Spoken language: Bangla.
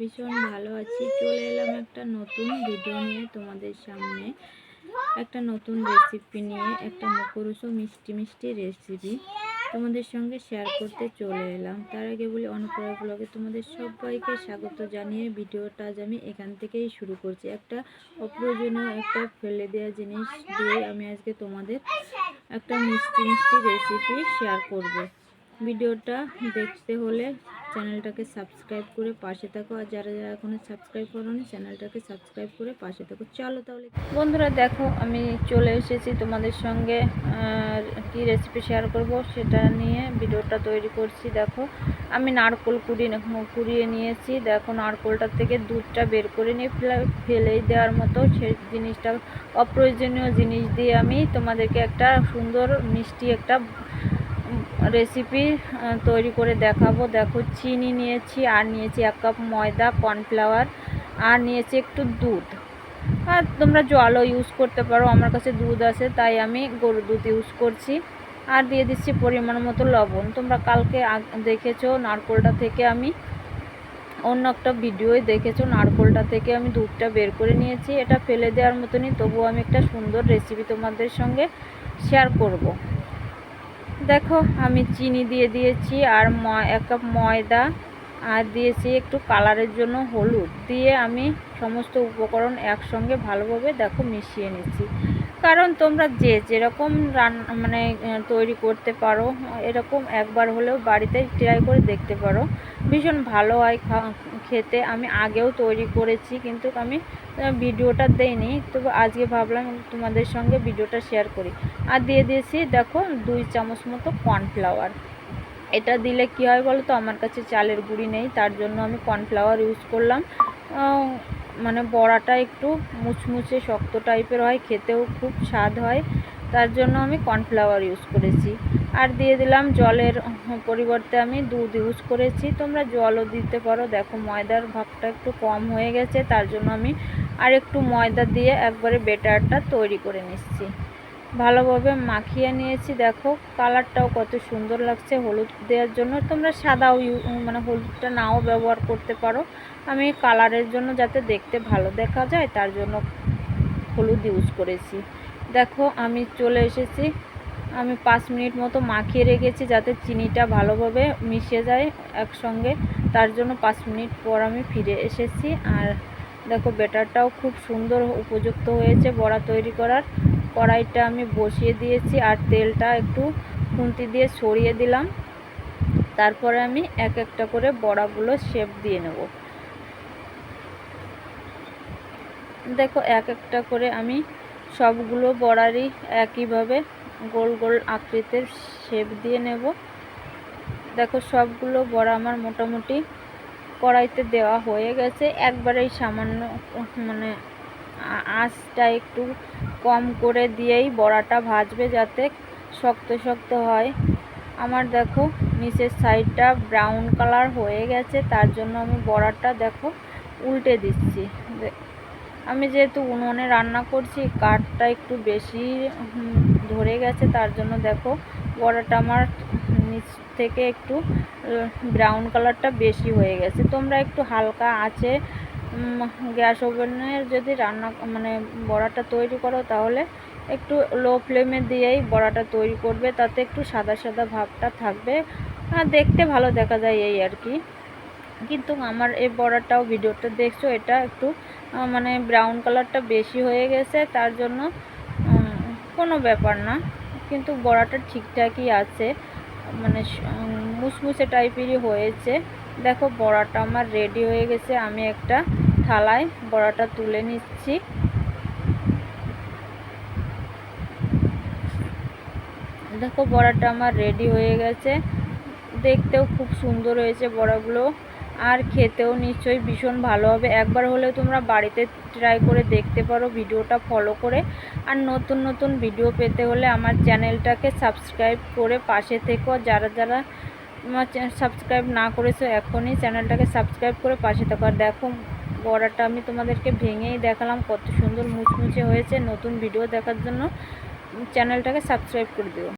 ভীষণ ভালো আছি। চলে এলাম একটা নতুন ভিডিও নিয়ে তোমাদের সামনে। একটা নতুন রেসিপি নিয়ে, একটা মুখরুসো মিষ্টি মিষ্টি রেসিপি তোমাদের সঙ্গে শেয়ার করতে চলে এলাম। তার আগে বলি, অনুপ্রয়া ব্লগে তোমাদের সবাইকে স্বাগত জানিয়ে ভিডিওটা আজ আমি এখান থেকেই শুরু করছি। একটা অপ্রয়োজনীয় একটা ফেলে দেওয়া জিনিস দিয়ে আমি আজকে তোমাদের একটা মিষ্টি মিষ্টি রেসিপি শেয়ার করব। ভিডিওটা দেখতে হলে চ্যানেলটাকে সাবস্ক্রাইব করে পাশে থাকো। আর যারা যারা এখনও সাবস্ক্রাইব করোনি, চ্যানেলটাকে সাবস্ক্রাইব করে পাশে থাকো। চলো তাহলে। বন্ধুরা, দেখো, আমি চলে এসেছি তোমাদের সঙ্গে। কি রেসিপি শেয়ার করব সেটা নিয়ে ভিডিওটা তৈরি করছি। দেখো, আমি নারকোল কুড়িয়ে কুড়িয়ে নিয়েছি। দেখো, নারকোলটার থেকে দুধটা বের করে নিয়ে ফেলেই দেওয়ার মতো সে জিনিসটা। অপ্রয়োজনীয় জিনিস দিয়ে আমি তোমাদেরকে একটা সুন্দর মিষ্টি একটা রেসিপি তৈরি করে দেখাবো। দেখো, চিনি নিয়েছি, আর নিয়েছি এক কাপ ময়দা কর্নফ্লাওয়ার আর নিয়েছি একটু দুধ। আর তোমরা জলও ইউজ করতে পারো, আমার কাছে দুধ আছে, তাই আমি গরু দুধ ইউজ করছি। আর দিয়ে দিচ্ছি পরিমাণ মতো লবণ। তোমরা কালকে দেখেছ নারকোলটা থেকে আমি, অন্য একটা ভিডিওয় দেখেছ, নারকোলটা থেকে আমি দুধটা বের করে নিয়েছি। এটা ফেলে দেওয়ার মতনই, তবুও আমি একটা সুন্দর রেসিপি তোমাদের সঙ্গে শেয়ার করব। দেখো, আমি চিনি দিয়ে দিয়েছি আর এক কাপ ময়দা, আর দিয়েছি একটু কালারের জন্য হলুদ। দিয়ে আমি সমস্ত উপকরণ একসঙ্গে ভালোভাবে, দেখো, মিশিয়ে নিচ্ছি। কারণ তোমরা যে যেরকম রান্না মানে তৈরি করতে পারো, এরকম একবার হলেও বাড়িতে ট্রাই করে দেখতে পারো। ভীষণ ভালো হয় খেতে। আমি আগেও তৈরি করেছি, কিন্তু আমি ভিডিওটা দেইনি। তবু আজকে ভাবলাম তোমাদের সঙ্গে ভিডিওটা শেয়ার করি। আর দিয়ে দিয়েছি, দেখো, দুই চামচ মতো কর্নফ্লাওয়ার এটা দিলে কি হয় বলো তো আমার কাছে চালের গুঁড়ি নেই, তার জন্য আমি কর্নফ্লাওয়ার ইউজ করলাম। মানে বড়াটা একটু মুচমুচে শক্ত টাইপের হয়, খেতেও খুব স্বাদ হয়। তার জন্য আমি কর্নফ্লাওয়ার ইউজ করেছি। আর দিয়ে দিলাম জলের পরিবর্তে আমি দুধ ইউজ করেছি। তোমরা জলও দিতে পারো। দেখো ময়দার ভাবটা একটু কম হয়ে গেছে। তার জন্য আমি আর একটু ময়দা দিয়ে একবারে বেটারটা তৈরি করে নিচ্ছি। ভালোভাবে মাখিয়ে নিয়েছি, দেখো। কালারটাও কত সুন্দর লাগছে হলুদ দেওয়ার জন্য। তোমরা সাদাও মানে হলুদটা নাও ব্যবহার করতে পারো। আমি কালারের জন্য যাতে দেখতে ভালো দেখা যায়, তার জন্য হলুদ ইউজ করেছি। দেখো, আমি চলে এসেছি। আমি পাঁচ মিনিট মতো মাখিয়ে রেখেছি যাতে চিনিটা ভালোভাবে মিশে যায় একসঙ্গে। তার জন্য পাঁচ মিনিট পর আমি ফিরে এসেছি। আর দেখো বেটারটাও খুব সুন্দর উপযুক্ত হয়েছে বড়া তৈরি করার। কড়াইটা আমি বসিয়ে দিয়েছি আর তেলটা একটু খুন্তি দিয়ে ছড়িয়ে দিলাম। তারপরে আমি এক একটা করে বড়াগুলো শেপ দিয়ে নেব। দেখো, এক একটা করে আমি সবগুলো বড়ারই একইভাবে গোল গোল আকৃতির শেপ দিয়ে নেব। দেখো, সবগুলো বড়া আমার মোটামুটি কড়াইতে দেওয়া হয়ে গেছে। একবারেই সামান্য মানে আঁচটা একটু কম করে দিয়েই বড়াটা ভাজবে যাতে শক্ত শক্ত হয়। আমার দেখো, নিচের সাইডটা ব্রাউন কালার হয়ে গেছে, তার জন্য আমি বড়াটা দেখো উল্টে দিচ্ছি। আমি যেহেতু উনুনে রান্না করছি, কাঠটা একটু বেশি ধরে গেছে, তার জন্য দেখো বড়াটা আমার নিচ থেকে একটু ব্রাউন কালারটা বেশি হয়ে গেছে। তোমরা একটু হালকা আছে গ্যাস ওভেনের যদি রান্না মানে বড়াটা তৈরি করো তাহলে একটু লো ফ্লেমে দিয়েই বড়াটা তৈরি করবে, তাতে একটু সাদা সাদা ভাবটা থাকবে। দেখতে ভালো দেখা যায় এই আর কি। কিন্তু আমার এই বড়াটাও ভিডিওটা দেখছ, এটা একটু মানে ব্রাউন কালারটা বেশি হয়ে গেছে, তার জন্য কোনো ব্যাপার না। কিন্তু বড়াটা ঠিকঠাকই আছে মানে মুসমুসে টাইপেরই হয়েছে। দেখো, বড়াটা আমার রেডি হয়ে গেছে। আমি একটা থালায় বড়াটা তুলে নিচ্ছি। দেখো, বড়াটা আমার রেডি হয়ে গেছে। দেখতেও খুব সুন্দর হয়েছে বড়াগুলো। আর খেতেও নিশ্চয়ই ভীষণ ভালো হবে। একবার হলেও তোমরা বাড়িতে ট্রাই করে দেখতে পারো, ভিডিওটা ফলো করে। আর নতুন নতুন ভিডিও পেতে হলে আমার চ্যানেলটাকে সাবস্ক্রাইব করে পাশে থেকো। যারা যারা আমার সাবস্ক্রাইব না করেছ এখনই চ্যানেলটাকে সাবস্ক্রাইব করে পাশে থাকো। আর দেখো, বড়াটা আমি তোমাদেরকে ভেঙেই দেখালাম, কত সুন্দর মুচমুচে হয়েছে। নতুন ভিডিও দেখার জন্য চ্যানেলটাকে সাবস্ক্রাইব করে দিও।